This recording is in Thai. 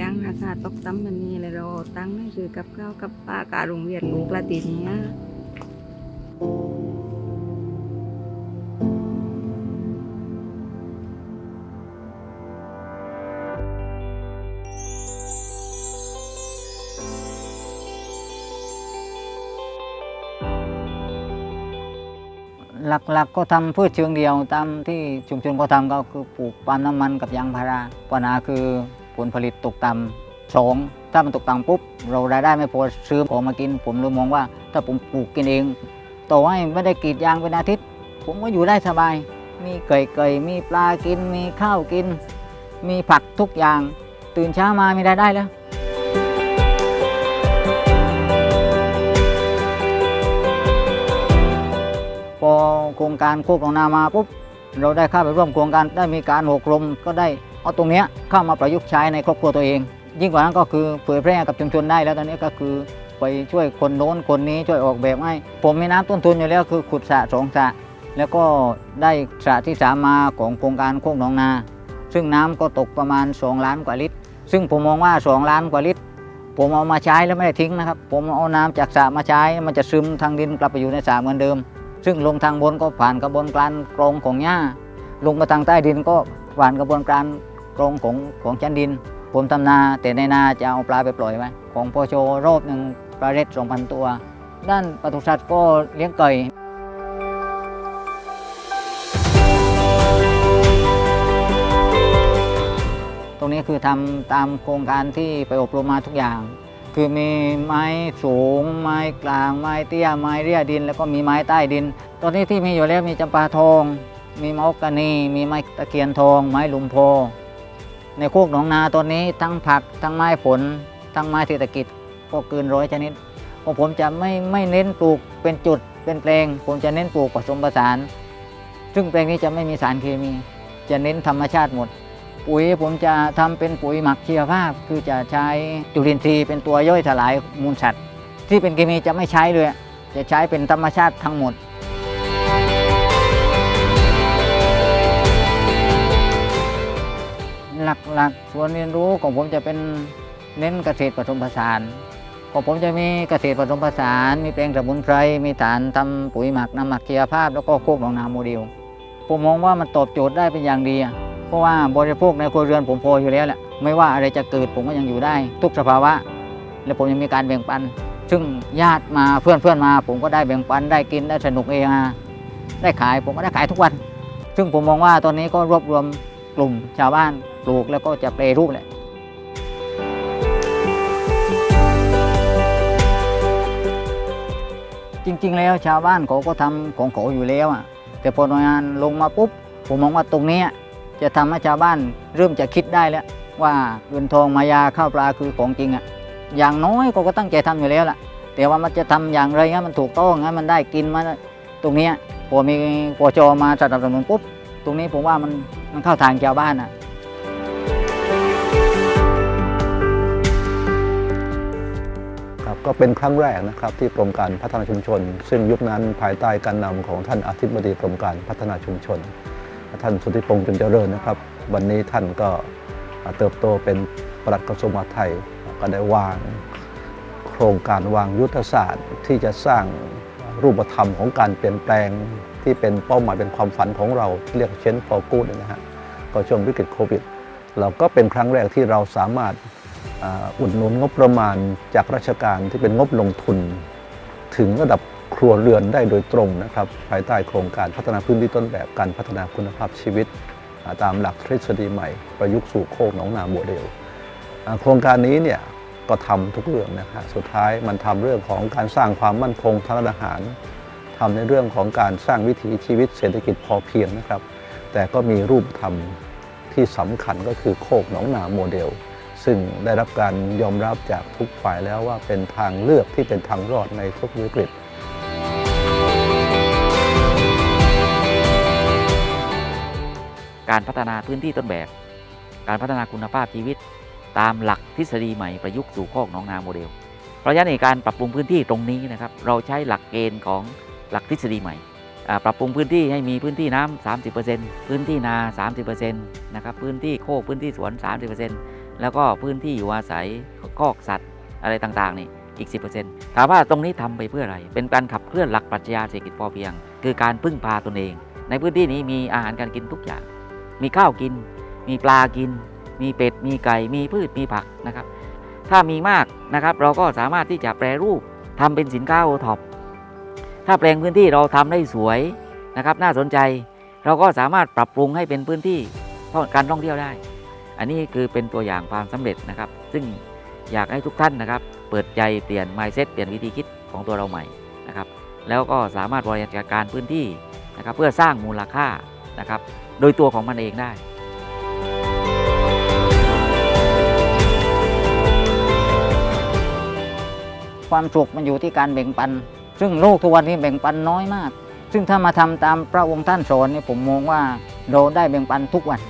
ยังอาคาตกตั้มมันนี่เลยเราตั้งให้คือกับข้าวกับปลาการโรงเรียนลูกละตินเนี้ย หลักๆก็ทำพืชเชิงเดียวตามที่ชุมชนเขาทำก็คือปลูกปาล์มน้ำมันกับยางพาราปัญหาคือผลผลิตตกต่ำสองถ้ามันตกต่ำปุ๊บ เรารายได้ไม่พอซื้อของมากิน ผมเลยมองว่า ถ้าผมปลูกกินเอง ต่อให้ไม่ได้กรีดยางเป็นอาทิตย์ ผมก็อยู่ได้สบาย มีไก่ไก่มีปลากิน มีข้าวกิน มีผักทุกอย่าง ตื่นเช้ามามีรายได้แล้ว ครงการโคกหนองนามาปุ๊บเราได้เข้าไปร่วมโครงการได้มีการหกลมก็ได้เอาตรงเนี้ยเข้ามาประยุกต์ใช้ในครอบครัวตัวเอง ยิ่งกว่านั้นก็คือเผยแพร่กับชุมชนได้แล้วตอนนี้ก็คือไปช่วยคนโน้นคนนี้ช่วยออกแบบให้ ผมมีน้ำต้นทุนอยู่แล้วคือขุดสระสองสระแล้วก็ได้สระที่สามมาของโครงการโคกหนองนา ซึ่งน้ำก็ตกประมาณ 2 ล้านกว่าลิตร ซึ่งผมมองว่า 2 ล้านกว่าลิตร ผมเอามาใช้แล้วไม่ได้ทิ้งนะครับ ผมเอาน้ำจากสระมาใช้มันจะซึมทางดินกลับไปอยู่ในสระเหมือนเดิม ซึ่งลงทางบนก็ผ่านกระบวนการกรองของหญ้า ลงมาทางใต้ดินก็ผ่านกระบวนการกรองของของชั้นดิน ผมทำนาแต่ในนาจะเอาปลาไปปล่อยไว้ของพอโชรอบหนึ่งปลาเร็ด2,000ตัว ด้านปศุสัตว์ก็เลี้ยงไก่ตรงนี้คือทำตามโครงการที่ไปอบรมมาทุกอย่าง คือมีไม้สูง ไม้กลาง ไม้เตี้ย ไม้เรียดิน แล้วก็มีไม้ใต้ดิน ตอนนี้ที่มีอยู่แล้วมีจำปาทอง มีมอกกานี มีไม้ตะเคียนทอง ไม้ลุมโพ ในโคกหนองนาตอนนี้ทั้งผัก ทั้งไม้ผล ทั้งไม้เศรษฐกิจก็เกินร้อยชนิดเพราะผมจะไม่ไม่เน้นปลูกเป็นจุดเป็นแปลง ผมจะเน้นปลูกผสมผสาน ซึ่งแปลงนี้จะไม่มีสารเคมี จะเน้นธรรมชาติหมด ปุ๋ยผมจะทำเป็นปุ๋ยหมักชีวภาพ คือจะใช้จุลินทรีย์เป็นตัวย่อยสลายมูลสัตว์ ที่เป็นเคมีจะไม่ใช้เลย จะใช้เป็นธรรมชาติทั้งหมด หลักๆส่วนเรียนรู้ของผมจะเป็นเน้นเกษตรผสมผสานของผมจะมีเกษตรผสมผสาน มีแปลงสมุนไพรมีฐานทำปุ๋ยหมักน้ำหมักชีวภาพ แล้วก็โคกหนองนาโมเดลผมมองว่ามันตอบโจทย์ได้เป็นอย่างดี เพราะว่าบริโภคในครัวเรือนผมพออยู่แล้วแหละไม่ว่าอะไรจะเกิดผมก็ยังอยู่ได้ ทุกสภาวะ และผมยังมีการแบ่งปัน ซึ่งญาติมาเพื่อนเพื่อนๆมา ผมก็ได้แบ่งปันได้กินได้สนุกเองอะได้ขายผมก็ได้ขายทุกวัน ซึ่งผมมองว่าตอนนี้ก็รวบรวมกลุ่มชาวบ้านปลูกแล้วก็จะแปรรูปแหละจริง ๆ แล้วชาวบ้านเขาก็ทำของเขาอยู่แล้วอะแต่พอหน่วยงานลงมาปุ๊บ ผมมองว่าตรงนี้ จะทำให้ชาวบ้านเริ่มจะคิดได้แล้วว่าเงินทองมายาข้าวปลาคือของจริงอะอย่างน้อยเขาก็ตั้งใจทำอยู่แล้วล่ะ แต่ว่ามันจะทำอย่างไรให้มันถูกต้องให้มันได้กินมาตรงนี้พอมีปจอมาสนับสนุนปุ๊บตรงนี้ผมว่ามันมันเข้าทางชาวบ้านอะครับก็เป็นครั้งแรกนะครับที่กรมการพัฒนาชุมชน ซึ่งยุคนั้นภายใต้การนำของท่านอธิบดีกรมการพัฒนาชุมชน ท่านสุทธิพงษ์จุนเจริญนะครับ วันนี้ท่านก็เติบโตเป็นปลัดกระทรวงมหาดไทยก็ได้วางโครงการวางยุทธศาสตร์ ที่จะสร้างรูปธรรมของการเปลี่ยนแปลงที่เป็นเป้าหมายเป็นความฝันของเราเรียกเชนฟอร์กูดนะฮะก็ช่วงวิกฤตโควิด เราก็เป็นครั้งแรกที่เราสามารถอุดหนุนงบประมาณจากราชการที่เป็นงบลงทุน ถึงระดับ ครัวเรือนได้โดยตรงนะครับภายใต้โครงการพัฒนาพื้นที่ต้นแบบการพัฒนาคุณภาพชีวิต ตามหลักทฤษฎีใหม่ ประยุกต์สู่โคกหนองนาโมเดลโครงการนี้เนี่ยก็ทำทุกเรื่องนะครับสุดท้ายมันทำเรื่องของการสร้างความมั่นคงทางอาหารทำในเรื่องของการสร้างวิถีชีวิตเศรษฐกิจพอเพียงนะครับ แต่ก็มีรูปธรรมที่สำคัญก็คือโคกหนองนาโมเดล ซึ่งได้รับการยอมรับจากทุกฝ่ายแล้วว่าเป็นทางเลือกที่เป็นทางรอดในทุกวิกฤต การพัฒนาพื้นที่ต้นแบบ การพัฒนาคุณภาพชีวิต ตามหลักทฤษฎีใหม่ประยุกต์สู่โคกหนองนาโมเดล เพราะฉะนั้นในการปรับปรุงพื้นที่ตรงนี้นะครับเราใช้หลักเกณฑ์ของหลักทฤษฎีใหม่ ปรับปรุงพื้นที่ให้มีพื้นที่น้ำ30%พื้นที่นา 30%นะครับพื้นที่โคกพื้นที่สวน 30%แล้วก็พื้นที่อยู่อาศัยคอกสัตว์อะไรต่างๆนี่อีก 10%ถามว่าตรงนี้ทำไปเพื่ออะไร เป็นการขับเคลื่อนหลักปรัชญาเศรษฐกิจพอเพียง คือการพึ่งพาตนเอง ในพื้นที่นี้มีอาหารการกินทุกอย่าง มีข้าวกิน มีปลากิน มีเป็ด มีไก่ มีพืช มีผักนะครับ ถ้ามีมากนะครับ เราก็สามารถที่จะแปรรูปทำเป็นสินค้าโอท็อป ถ้าแปลงพื้นที่เราทำได้สวยนะครับ น่าสนใจ เราก็สามารถปรับปรุงให้เป็นพื้นที่การท่องเที่ยวได้ อันนี้คือเป็นตัวอย่างความสำเร็จนะครับ ซึ่งอยากให้ทุกท่านนะครับ เปิดใจเปลี่ยน mindset เปลี่ยนวิธีคิดของตัวเราใหม่นะครับ แล้วก็สามารถบริหารจัดการพื้นที่นะครับ เพื่อสร้างมูลค่านะครับ โดยตัวของมันเองได้ความสุขมันอยู่ที่การแบ่งปัน ซึ่งโลกทุกวันนี้แบ่งปันน้อยมาก ซึ่งถ้ามาทำตามพระองค์ท่านสอนเนี่ยผมมองว่าเราได้แบ่งปันทุกวัน